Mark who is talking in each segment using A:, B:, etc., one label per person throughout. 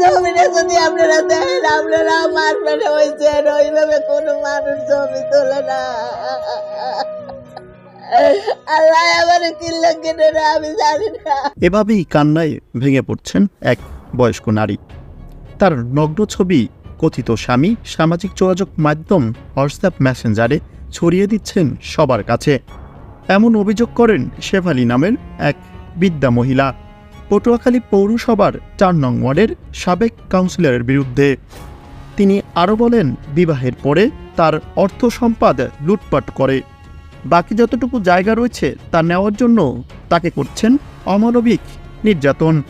A: জমিনে যদি আপনারা দেন, আপনারা মার পেটে হয়েছেন ওইভাবে কোনো মানুষ জমি তোলে আমার না।
B: এভাবেই কান্নায় ভেঙে পড়ছেন এক বয়স্ক নারী। তার নগ্ন ছবি, কথিত স্বামী, সামাজিক যোগাযোগ মাধ্যম, হোয়াটসঅ্যাপ মেসেঞ্জারে ছড়িয়ে দিচ্ছেন সবার কাছে। এমন অভিযোগ করেন শেফালি নামের এক বিদ্যা মহিলা। পটুয়াখালী পৌরসভার চার নং ওয়ার্ডের সাবেক কাউন্সিলরের বিরুদ্ধে। তিনি আরও বলেন, বিবাহের পরে তার অর্থ সম্পাদ লুটপাট করে। বাকি যতটুকু জায়গা রয়েছে তা নেওয়ার জন্য তাকে করছেন অমানবিক নির্যাতন।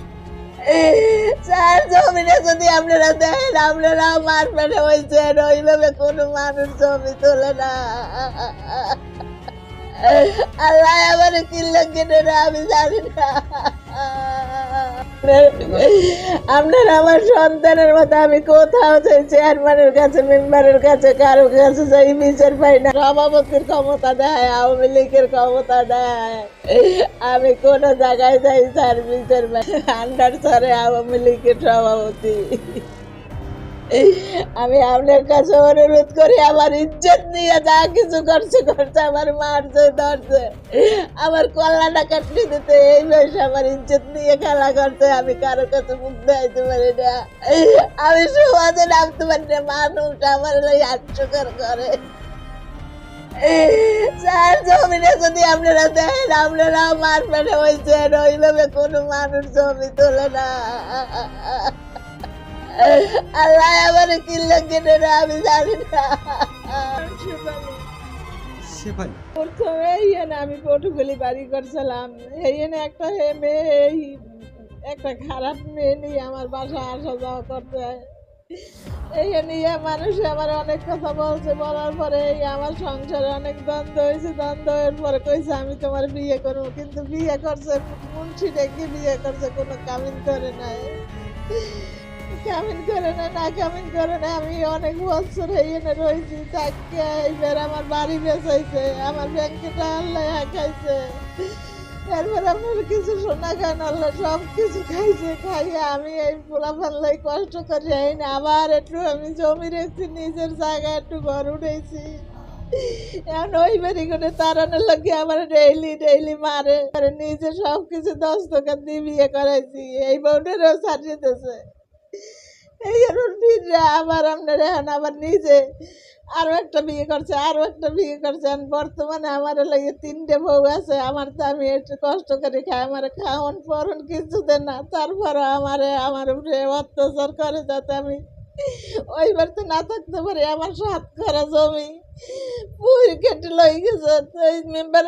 A: কোনো না। আল্লাহ আমি জানি না। আপনার আমার সন্তানের মতো আমি কোথাও যাই চেয়ারম্যানের কাছে মেম্বারের কাছে কারও কাছে যাই, বিচার পাই না। সভাপতির ক্ষমতা দেয়, আওয়ামী লীগের ক্ষমতা দেয়। আমি কোন জায়গায় যাই স্যার বিচার পাই আন্ডার স্যারে আওয়ামী লীগের সভাপতি। আমি আপনার কাছে অনুরোধ করি, আমার ইজ্জত নিয়ে যা কিছু করছে করছে, আমার মারছে ধরছে, আমার কল্যাণটা কাটতে দিতে, এই বয়সে আমার ইজ্জত নিয়ে খেলা করছে, আমি কারও কাছে মুখ দেখাইতে পারি না। আমি সমাজে নামতে পারি না, মানুষ আমার হাস্যকর করে। স্যার, জমিনে যদি আপনারা দেন আপনারা মার পেটে হয়েছেন ওইভাবে কোনো মানুষ জমি তোলে না। আল্লাহ আমার কিল্লা কেটে না আমি জানি না। প্রথমে এইখানে আমি পটুগুলি বাড়ি করছিলাম একটা হে মেয়ে একটা খারাপ মেয়ে নিয়ে আমার বাসা আসা যাওয়া করতে। নিয়ে মানুষ আমার অনেক কথা বলছে বলার পরে এই আমার সংসারে অনেক দ্বন্দ্ব হয়েছে দ্বন্দ্ব এর পরে কইছে আমি তোমার বিয়ে করব। কিন্তু বিয়ে করছে মুন্সি ডেকে বিয়ে করছে কোনো কামিন করে নাই। কামিন করে না না কামিন করে না আমি অনেক বছর এখানে রয়েছি, তাকে এইবার আমার বাড়ি বেচাইছে, আমার ব্যাংকে আল্লাহ খাইছে এরপর আপনার কিছু সোনা খান, আল্লাহ সব কিছু খাইছে, খাইয়ে আমি এই পোলা ফাল্লাই কষ্ট করে এই না, আবার একটু আমি জমি রেখেছি, নিজের জায়গায় একটু ঘর উঠেছি। এখন ওই বাড়ি করে তারানোর লোকে আমার ডেইলি ডেইলি মারে নিজে সব কিছু দশ টাকা দিয়ে বিয়ে করাইছি, এই বউটারও ছাড়িয়ে দিয়েছে এই এরকম ফিরে আবার আপনার এখন আবার নিজে আরও একটা বিয়ে করছে, আরও একটা বিয়ে করছে। আর বর্তমানে আমার লাগে তিনটে বউ আছে, আমার তো আমি একটু কষ্ট করে খাই, আমার খাওয়ান পরন কিছু দেন না তারপরে আমার আমার উপরে অত্যাচার করে যাতে আমি ওইবার তো না থাকতে পারি, আমার সাত করা জমি। পুরি কেটে লই গেছে মেম্বার